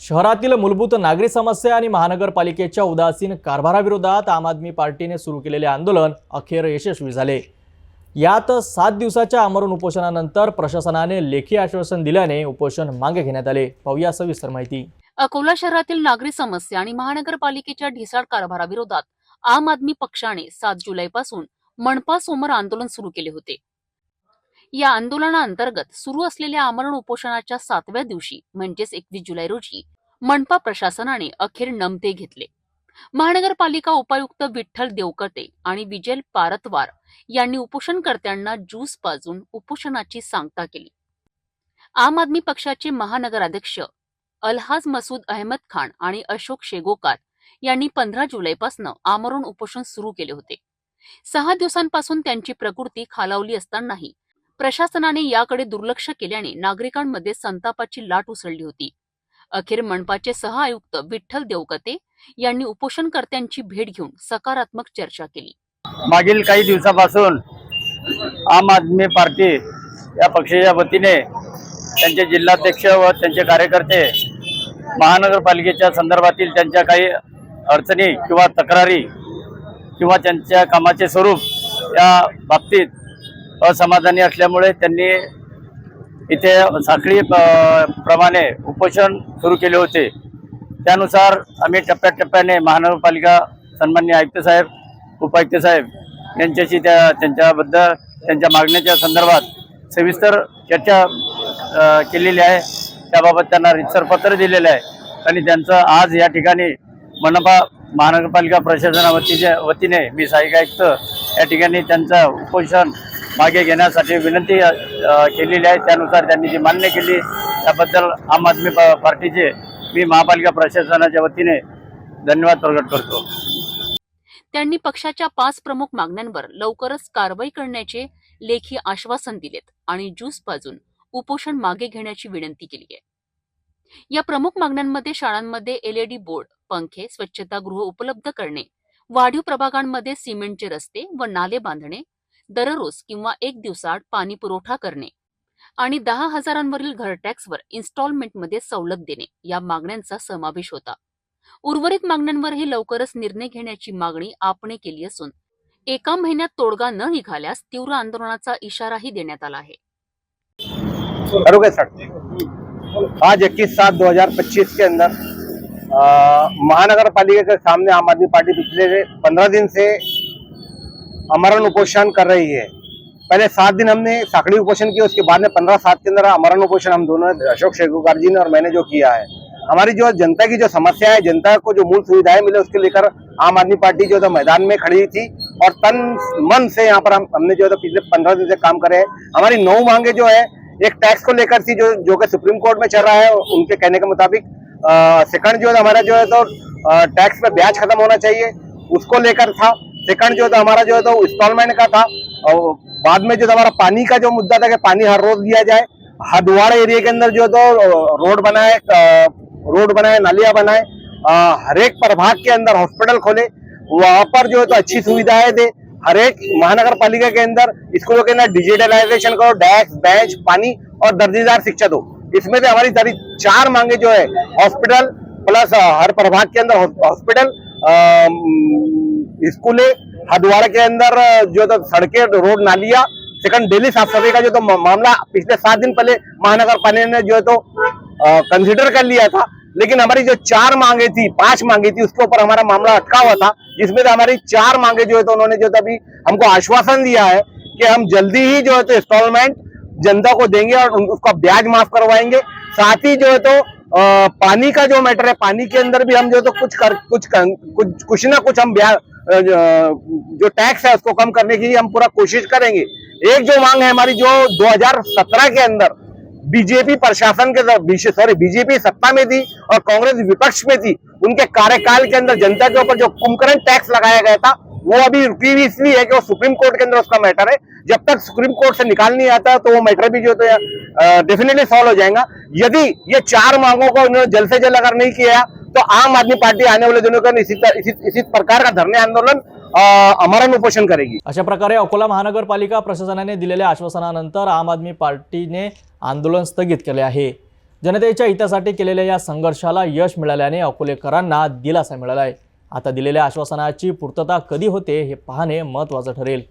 शहरातील मूलभूत नागरी समस्या आणि महानगरपालिकेच्या उदासीन कारभाराविरोधात आम आदमी पार्टीने सुरू केलेले आंदोलन अखेर यशस्वी झाले. यात सात दिवसाच्या आमरण उपोषणानंतर प्रशासनाने लेखी आश्वासन दिल्याने उपोषण मागे घेण्यात आले. पाहूया सविस्तर माहिती. अकोला शहरातील नागरी समस्या आणि महानगरपालिकेच्या ढिसाळ कारभाराविरोधात आम आदमी पक्षाने सात जुलैपासून मनपा समोर आंदोलन सुरू केले होते. या आंदोलनाअंतर्गत सुरू असलेल्या आमरण उपोषणाच्या सातव्या दिवशी म्हणजेच एकवीस जुलै रोजी मनपा प्रशासनाने अखेर नमते घेतले. महानगरपालिका उपायुक्त विठ्ठल देवकते आणि विजय पारतवार यांनी उपोषणकर्त्यांना ज्यूस पाजून उपोषणाची सांगता केली. आम आदमी पक्षाचे महानगराध्यक्ष अलहाज मसूद अहमद खान आणि अशोक शेगोकार यांनी पंधरा जुलैपासून आमरण उपोषण सुरू केले होते. सहा दिवसांपासून त्यांची प्रकृती खालावली असतानाही प्रशासनाने याकडे दुर्लक्ष केल्याने नागरिकांमध्ये संतापाची लाट उसळली होती. अखेर मनपाचे सह आयुक्त विठ्ठल देवकते यांनी उपोषणकर्त्यांची भेट घेऊन सकारात्मक चर्चा केली. मागील काही दिवसापासून आम आदमी पार्टी या पक्षाच्या वतीने त्यांचे जिल्हाध्यक्ष व त्यांचे कार्यकर्ते महानगरपालिकेच्या संदर्भातील त्यांच्या काही अडचणी किंवा तक्रारी किंवा त्यांच्या कामाचे स्वरूप या बाबतीत असमाधानी असल्यामुळे त्यांनी इथे साखळी प्रमाणे उपोषण सुरू केले होते. त्यानुसार आम्ही टप्प्याटप्प्याने महानगरपालिका सन्मान्य आयुक्त साहेब उपायुक्त साहेब यांच्याशी त्या त्यांच्याबद्दल त्यांच्या मागण्याच्या संदर्भात सविस्तर चर्चा केलेली आहे. त्याबाबत त्यांना रितसर पत्र दिलेलं आहे. आणि त्यांचं आज या ठिकाणी मनपा महानगरपालिका प्रशासनावतीच्या वतीने मी सहाय्यक आयुक्त या ठिकाणी त्यांचं उपोषण मागे घेण्यासाठी विनंती केलेली आहे. त्यानुसार त्यांनी जी मान्य केली त्याबद्दल आम आदमी पार्टीचे मी महापालिका प्रशासनाच्या वतीने धन्यवाद प्रकट करतो. त्यांनी पक्षाच्या पाच प्रमुख मागण्यांवर लवकरच कारवाई करण्याचे लेखी आश्वासन दिलेत आणि ज्यूस पाजून उपोषण मागे घेण्याची विनंती केली आहे. या प्रमुख मागण्यांमध्ये शाळांमध्ये एलईडी बोर्ड पंखे स्वच्छतागृह उपलब्ध करणे वाढीव प्रभागांमध्ये सिमेंटचे रस्ते व नाले बांधणे दररोज किंवा एक दिवसाआड पाणी पुरवठा करणे आणि दहा हजारांवरील घर टॅक्सवर इन्स्टॉलमेंटमध्ये सवलत देणे या मागण्यांचा समावेश होता. उर्वरित मागण्यांवरही लवकरच निर्णय घेण्याची मागणी आपणे केली असून एका महिन्यात तोडगा न निघाल्यास तीव्र आंदोलनाचा इशाराही देण्यात आला आहे. आज इक्कीस सात 2025 के अंदर महानगर पालिका के सामने आम आदमी पार्टी पिछले पंद्रह दिन से अमरण उपोषण कर रही है। पहले सात दिन हमने साकड़ी उपोषण किया, उसके बाद में पंद्रह सात के अंदर अमरण उपोषण हम दोनों, अशोक शेखुकार जी ने और मैंने जो किया है। हमारी जो जनता की जो समस्या है, जनता को जो मूल सुविधाएँ मिले, उसके लेकर आम आदमी पार्टी जो है मैदान में खड़ी थी और तन, मन से यहाँ पर हम, हमने जो है पिछले पंद्रह दिन से काम करे हैं। हमारी नौ मांगे जो है, एक टैक्स को लेकर थी जो जो कि सुप्रीम कोर्ट में चल रहा है, उनके कहने के मुताबिक सेकंड जो है हमारा जो है तो टैक्स पे ब्याज खत्म होना चाहिए, उसको लेकर था। सेकंड जो है हमारा जो है तो इंस्टॉलमेंट का था, और बाद में जो हमारा पानी का जो मुद्दा था कि पानी हर रोज दिया जाए हदवाड़ एरिया के अंदर जो है तो रोड बनाए रोड बनाए, नालियाँ बनाए हर एक प्रभाग के अंदर हॉस्पिटल खोले, वहाँ पर जो है तो अच्छी सुविधाएँ दे, हर एक महानगर पालिका के अंदर स्कूलों के अंदर डिजिटलाइजेशन करो डेस्क बेंच, पानी और दर्जेदार शिक्षा दो। इसमें से हमारी सारी चार मांगे जो है हॉस्पिटल प्लस हर प्रभाग के अंदर हॉस्पिटल स्कूलें हदवाड़ा के अंदर जो तो सड़कें, रोड नालियाँ सेकंड डेली साफ़ सफ़ाई का जो तो मामला पिछले सात दिन पहले महानगर पालिका ने जो है तो कंसिडर कर लिया था। लेकिन हमारी जो चार मांगे थी, पाँच मांगे थी, उसके ऊपर हमारा मामला अटका हुआ था, जिसमें से हमारी चार मांगे जो है तो उन्होंने जो तो अभी हमको आश्वासन दिया है कि हम जल्दी ही जो है तो इंस्टॉलमेंट जनता को देंगे और उसका ब्याज माफ़ करवाएँगे। साथ ही जो है तो पानी का जो मैटर है, पानी के अंदर भी हम जो है तो कुछ कर, कुछ कुछ कुछ ना कुछ हम ब्याज जो- टैक्स है उसको कम करने की हम पूरा कोशिश करेंगे। एक जो मांग है हमारी जो 2017 के अंदर बीजेपी प्रशासन के सॉरी बीजेपी सत्ता में थी और कांग्रेस विपक्ष में थी, उनके कार्यकाल के अंदर जनता के ऊपर जो कुमकरण टैक्स लगाया गया था, वो अभी रुकी हुई इसलिए है कि वो सुप्रीम कोर्ट के अंदर उसका मैटर है। जब तक सुप्रीम कोर्ट से निकाल नहीं आता तो वो मैटर भी जो तो डेफिनेटली सॉल्व हो जाएगा। यदि ये चार मांगों को उन्होंने जल्द से जल्द अगर नहीं किया तो आम आदमी पार्टी आने वाले दिनों में इसी इसी इसी प्रकार का धरने आंदोलन अ, अमरण उपोषण करेगी। अशा प्रकारे अकोला महानगरपालिका प्रशासनाने दिलेल्या आश्वासनानंतर आम आदमी पार्टीने आंदोलन स्थगित केले आहे. जनतेच्या हितासाठी केलेल्या या संघर्षाला यश मिळाल्याने अकोलेकरांना दिलासा मिळाला आहे आता दिलेल्या आश्वासनाची पूर्तता कधी होते हे पाहणे महत्त्वाचं ठरेल.